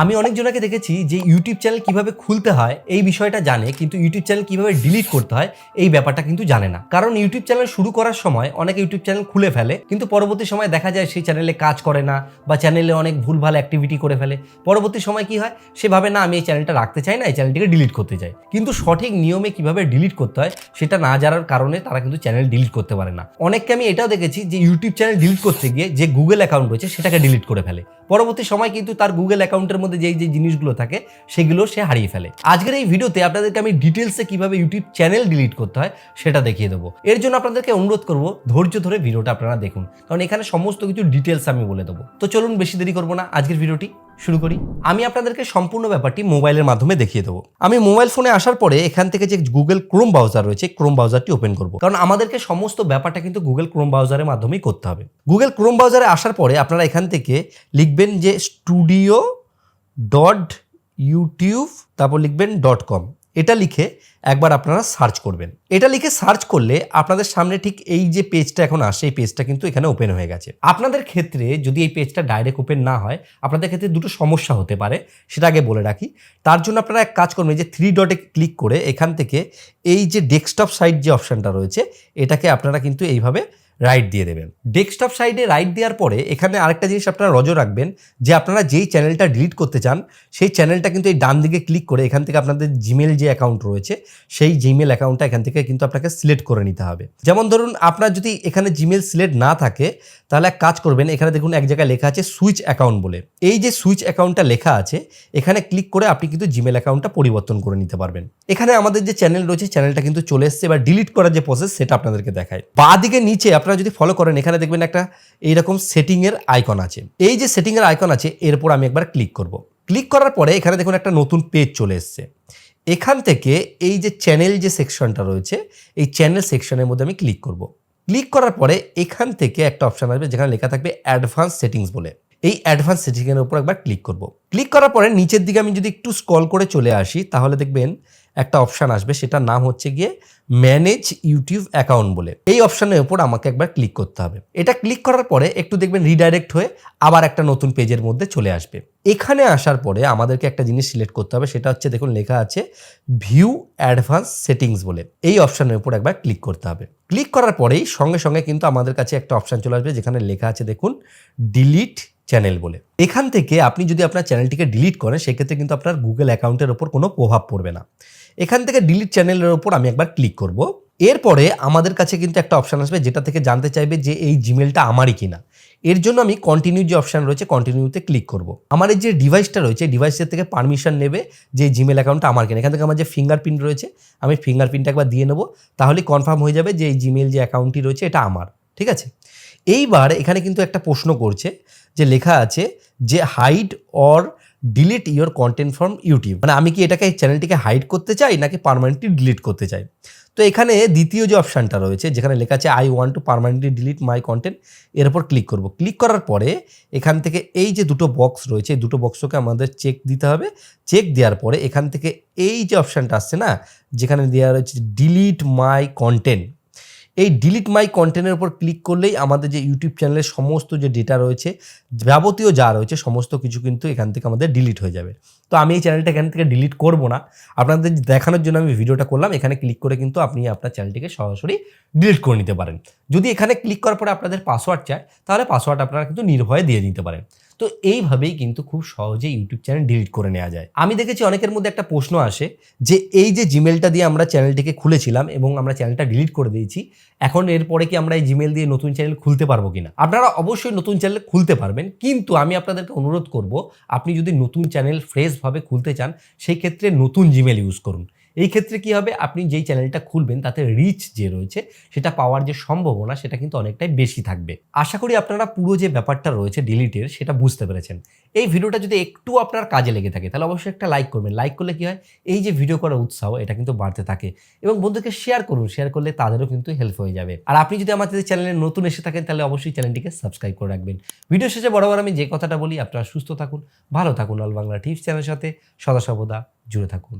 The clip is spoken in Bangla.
আমি অনেকজনকে দেখেছি যে ইউটিউব চ্যানেল কীভাবে খুলতে হয়, এই বিষয়টা জানে, কিন্তু ইউটিউব চ্যানেল কীভাবে ডিলিট করতে হয়, এই ব্যাপারটা কিন্তু জানে না। কারণ ইউটিউব চ্যানেল শুরু করার সময় অনেকে ইউটিউব চ্যানেল খুলে ফেলে, কিন্তু পরবর্তী সময় দেখা যায় সেই চ্যানেলে কাজ করে না বা চ্যানেলে অনেক ভুলভাল অ্যাক্টিভিটি করে ফেলে। পরবর্তী সময় কি হয়? সেভাবে না, আমি এই চ্যানেলটা রাখতে চাই না, এই চ্যানেলটিকে ডিলিট করতে চাই। কিন্তু সঠিক নিয়মে কীভাবে ডিলিট করতে হয়, সেটা না জানার কারণে তারা কিন্তু চ্যানেল ডিলিট করতে পারে না। অনেককে আমি এটাও দেখেছি যে ইউটিউব চ্যানেল ডিলিট করতে গিয়ে যে গুগল অ্যাকাউন্ট রয়েছে, সেটাকে ডিলিট করে ফেলে। পরবর্তী সময় কিন্তু তার গুগল অ্যাকাউন্টের মধ্যে যেই যে জিনিসগুলো থাকে, সেগুলো সে হারিয়ে ফেলে। আজকের এই ভিডিওতে আপনাদেরকে আমি ডিটেলসে কীভাবে ইউটিউব চ্যানেল ডিলিট করতে হয়, সেটা দেখিয়ে দেবো। এর জন্য আপনাদেরকে অনুরোধ করব, ধৈর্য ধরে ভিডিওটা আপনারা দেখুন। কারণ এখানে সমস্ত কিছু ডিটেলস আমি বলে দেবো। তো চলুন বেশি দেরি করব না, আজকের ভিডিওটি শুরু করি। আমি আপনাদেরকে সম্পূর্ণ ব্যাপারটি মোবাইলের মাধ্যমে দেখিয়ে দেবো। আমি মোবাইল ফোনে আসার পরে এখান থেকে যে গুগল ক্রোম ব্রাউজার রয়েছে ক্রোম ব্রাউজারটি ওপেন করব। কারণ আমাদেরকে সমস্ত ব্যাপারটা কিন্তু গুগল ক্রোম ব্রাউজারের মাধ্যমেই করতে হবে। গুগল ক্রোম ব্রাউজারে আসার পরে আপনারা এখান থেকে লিখবেন যে স্টুডিও ডট ইউটিউব তারপর লিখবেন ডট কম এটা লিখে একবার আপনারা সার্চ করবেন। এটা লিখে সার্চ করলে আপনাদের সামনে ঠিক এই যে পেজটা এখন আসে, এই পেজটা কিন্তু এখানে ওপেন হয়ে গেছে। আপনাদের ক্ষেত্রে যদি এই পেজটা ডাইরেক্ট ওপেন না হয়, আপনাদের ক্ষেত্রে দুটো সমস্যা হতে পারে, সেটা আগে বলে রাখি। তার জন্য আপনারা এক কাজ করবেন যে থ্রি ডটে ক্লিক করে এখান থেকে এই যে ডেস্কটপ সাইট যে অপশানটা রয়েছে, এটাকে আপনারা কিন্তু এইভাবে রাইট দিয়ে দেবেন। ডেস্কটপ সাইডে রাইট দেওয়ার পরে এখানে আরেকটা জিনিস আপনারা নজর রাখবেন যে আপনারা যেই চ্যানেলটা ডিলিট করতে চান, সেই চ্যানেলটা কিন্তু এই ডান দিকে ক্লিক করে এখান থেকে আপনাদের জিমেল যে অ্যাকাউন্ট রয়েছে, সেই জিমেল অ্যাকাউন্টটা এখান থেকে কিন্তু আপনাকে সিলেক্ট করে নিতে হবে। যেমন ধরুন, আপনার যদি এখানে জিমেল সিলেক্ট না থাকে, তাহলে এক কাজ করবেন, এখানে দেখুন এক জায়গায় লেখা আছে সুইচ অ্যাকাউন্ট বলে। এই যে সুইচ অ্যাকাউন্টটা লেখা আছে, এখানে ক্লিক করে আপনি কিন্তু জিমেল অ্যাকাউন্টটা পরিবর্তন করে নিতে পারবেন। এখানে আমাদের যে চ্যানেল রয়েছে চ্যানেলটা কিন্তু চলে এসছে বা ডিলিট করার যে প্রসেস সেটা আপনাদেরকে দেখায়। বা দিকে নিচে আপনারা যদি ফলো করেন, এখানে দেখবেন একটা এইরকম সেটিংয়ের আইকন আছে। এই যে সেটিংয়ের আইকন আছে এরপর আমি একবার ক্লিক করব। ক্লিক করার পরে এখানে দেখুন একটা নতুন পেজ চলে এসছে। এখান থেকে এই যে চ্যানেল যে সেকশনটা রয়েছে, এই চ্যানেল সেকশনের মধ্যে আমি ক্লিক করব। ক্লিক করার পরে এখান থেকে একটা অপশান আসবে, যেখানে লেখা থাকবে অ্যাডভান্স সেটিংস বলে। এই অ্যাডভান্স সেটিংয়ের উপর একবার ক্লিক করব। ক্লিক করার পরে নিচের দিকে আমি যদি একটু স্ক্রল করে চলে আসি, তাহলে দেখবেন একটা অপশান আসবে, সেটার নাম হচ্ছে গিয়ে ম্যানেজ ইউটিউব অ্যাকাউন্ট বলে। এই অপশানের উপর আমাকে একবার ক্লিক করতে হবে। এটা ক্লিক করার পরে একটু দেখবেন রিডাইরেক্ট হয়ে আবার একটা নতুন পেজের মধ্যে চলে আসবে। এখানে আসার পরে আমাদেরকে একটা জিনিস সিলেক্ট করতে হবে, সেটা হচ্ছে দেখুন লেখা আছে ভিউ অ্যাডভান্স সেটিংস বলে। এই অপশানের উপর একবার ক্লিক করতে হবে। ক্লিক করার পরেই সঙ্গে সঙ্গে কিন্তু আমাদের কাছে একটা অপশান চলে আসবে, যেখানে লেখা আছে দেখুন ডিলিট চ্যানেল বলে। এখান থেকে আপনি যদি আপনার চ্যানেলটিকে ডিলিট করেন, সেক্ষেত্রে কিন্তু আপনার গুগল অ্যাকাউন্টের ওপর কোনো প্রভাব পড়বে না। এখান থেকে ডিলিট চ্যানেলের ওপর আমি একবার ক্লিক করব। এরপরে আমাদের কাছে কিন্তু একটা অপশান আসবে, যেটা থেকে জানতে চাইবে যে এই জিমেলটা আমারই কিনা। এর জন্য আমি কন্টিনিউ যে অপশান রয়েছে কন্টিনিউতে ক্লিক করব। আমার এই যে ডিভাইসটা রয়েছে ডিভাইসের থেকে পারমিশন নেবে যে জিমেল অ্যাকাউন্টটা আমার কিনা। এখান থেকে আমার যে ফিঙ্গারপ্রিন্ট রয়েছে, আমি ফিঙ্গারপ্রিন্টটা একবার দিয়ে নেব। তাহলে কনফার্ম হয়ে যাবে যে এই জিমেল যে অ্যাকাউন্টটি রয়েছে, এটা আমার। ঠিক আছে? এইবার এখানে কিন্তু একটা প্রশ্ন করছে যে লেখা আছে যে hide or delete your content from YouTube মানে আমি কি এটাকে এই চ্যানেলটিকে হাইড করতে চাই নাকি পারমানেন্টলি ডিলিট করতে চাই? তো এখানে দ্বিতীয় যে অপশানটা রয়েছে, যেখানে লেখা আছে I want to permanently delete my content এর উপর ক্লিক করব। ক্লিক করার পরে এখান থেকে এই যে দুটো বক্স রয়েছে, এই দুটো বক্সকে আমাদের চেক দিতে হবে। চেক দেওয়ার পরে এখান থেকে এই যে অপশানটা আসছে না, যেখানে দেওয়া রয়েছে ডিলিট মাই কন্টেন্ট এই ডিলিট মাই কন্টেন্টের উপর ক্লিক করলেই আমাদের যে ইউটিউব চ্যানেলের সমস্ত যে ডেটা রয়েছে, যাবতীয় যা রয়েছে, সমস্ত কিছু কিন্তু এখান থেকে আমাদের ডিলিট হয়ে যাবে। তো আমি এই চ্যানেলটা এখান থেকে ডিলিট করব না। আপনাদের দেখানোর জন্য আমি ভিডিওটা করলাম, এখানে ক্লিক করে কিন্তু আপনি আপনার চ্যানেলটিকে সরাসরি ডিলিট করে নিতে পারেন। যদি এখানে ক্লিক করার পরে আপনাদের পাসওয়ার্ড চায়, তাহলে পাসওয়ার্ড আপনারা কিন্তু নির্ভয়ে দিয়ে দিতে পারেন। তো এইভাবেই কিন্তু খুব সহজে ইউটিউব চ্যানেল ডিলিট করে নেওয়া যায়। আমি দেখেছি অনেকের মধ্যে একটা প্রশ্ন আসে যে এই যে জিমেলটা দিয়ে আমরা চ্যানেলটিকে খুলেছিলাম এবং আমরা চ্যানেলটা ডিলিট করে দিয়েছি, এখন এরপরে কি আমরা এই জিমেল দিয়ে নতুন চ্যানেল খুলতে পারব কিনা? আপনারা অবশ্যই নতুন চ্যানেল খুলতে পারবেন, কিন্তু আমি আপনাদেরকে অনুরোধ করব, আপনি যদি নতুন চ্যানেল ফ্রেশভাবে খুলতে চান সেই ক্ষেত্রে নতুন জিমেল ইউজ করুন। এই ক্ষেত্রে কি হবে? আপনি যেই চ্যানেলটা খুলবেন, তাতে রিচ যে রয়েছে, সেটা পাওয়ার যে সম্ভাবনা, সেটা কিন্তু অনেকটাই বেশি থাকবে। আশা করি আপনারা পুরো যে ব্যাপারটা রয়েছে ডিলিটের সেটা বুঝতে পেরেছেন। এই ভিডিওটা যদি একটু আপনার কাজে লেগে থাকে, তাহলে অবশ্যই একটা লাইক করবেন। লাইক করলে কি হয়? এই যে ভিডিও করার উৎসাহ, এটা কিন্তু বাড়তে থাকে। এবং বন্ধুকে শেয়ার করুন শেয়ার করলে তাদেরও কিন্তু হেল্প হয়ে যাবে। আর আপনি যদি আমাদের চ্যানেলে নতুন এসে থাকেন, তাহলে অবশ্যই চ্যানেলটিকে সাবস্ক্রাইব করে রাখবেন। ভিডিও শেষে বরাবর আমি যে কথাটা বলি, আপনারা সুস্থ থাকুন, ভালো থাকুন। অল বাংলা টিপস চ্যানেলের সাথে সদা সর্বদা জুড়ে থাকুন।